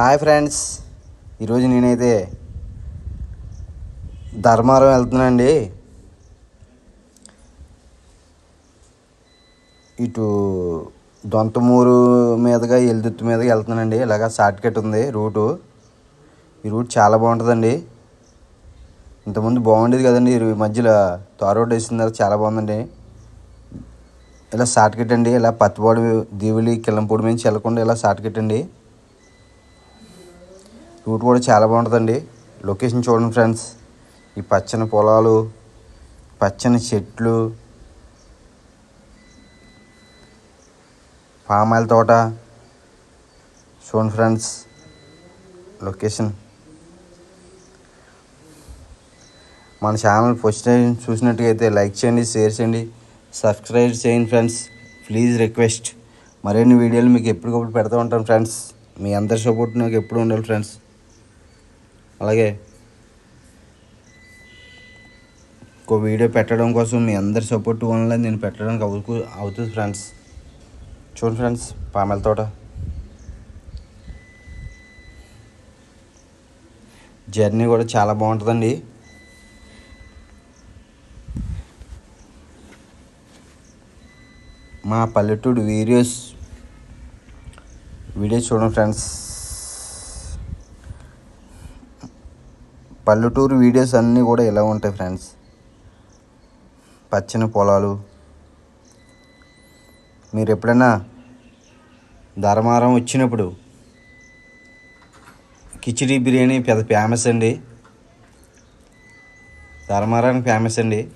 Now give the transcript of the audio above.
Hi friends. ఈరోజు నేనైతే ధర్మారం వెళ్తున్నానండి. ఇటు దొంతమూరు మీదుగా ఎల్దుత్తు మీదుగా వెళ్తున్నానండి. ఇలాగ షార్ట్కట్ ఉంది రూటు. ఈ రూట్ చాలా బాగుంటుందండి. ఇంతకుముందు బాగుండేది కదండి. ఈ మధ్యలో తార్ రోడ్ వేసిన తర్వాత చాలా బాగుందండి. ఇలా షార్ట్కట్ అండి. ఇలా పత్తిపాడు దీవులి కిల్లంపూడి నుంచి వెళ్ళకుండా ఇలా షార్ట్కట్ అండి. రూట్ కూడా చాలా బాగుంటుందండి. లొకేషన్ చూడండి ఫ్రెండ్స్. ఈ పచ్చని పొలాలు పచ్చని చెట్లు పామాయిల తోట. చూడండి ఫ్రెండ్స్ లొకేషన్. మన ఛానల్ ఫస్ట్ టైం చూసినట్టుగైతే లైక్ చేయండి షేర్ చేయండి సబ్స్క్రైబ్ చేయండి ఫ్రెండ్స్. Please request. మరిన్ని వీడియోలు మీకు ఎప్పటికప్పుడు పెడతా ఉంటాను ఫ్రెండ్స్. మీ అందరి సపోర్ట్ నాకు ఎప్పుడు ఉండాలి ఫ్రెండ్స్. అలాగే ఒక వీడియో పెట్టడం కోసం మీ అందరి సపోర్ట్ వల్ల నేను పెట్టడానికి అవుతూ అవుతుంది ఫ్రెండ్స్ చూడండి ఫ్రెండ్స్ పామెల తోట. జర్నీ కూడా చాలా బాగుంటుందండి. మా పల్లెటూరు వీడియోస్ వీడియోస్ చూడండి ఫ్రెండ్స్ పల్లెటూరు వీడియోస్ అన్నీ కూడా ఇలా ఉంటాయి ఫ్రెండ్స్. పచ్చని పొలాలు. మీరు ఎప్పుడైనా ధర్మారం వచ్చినప్పుడు కిచిడి బిర్యానీ పెద్ద ఫేమస్ అండి. ధర్మారానికి ఫేమస్ అండి.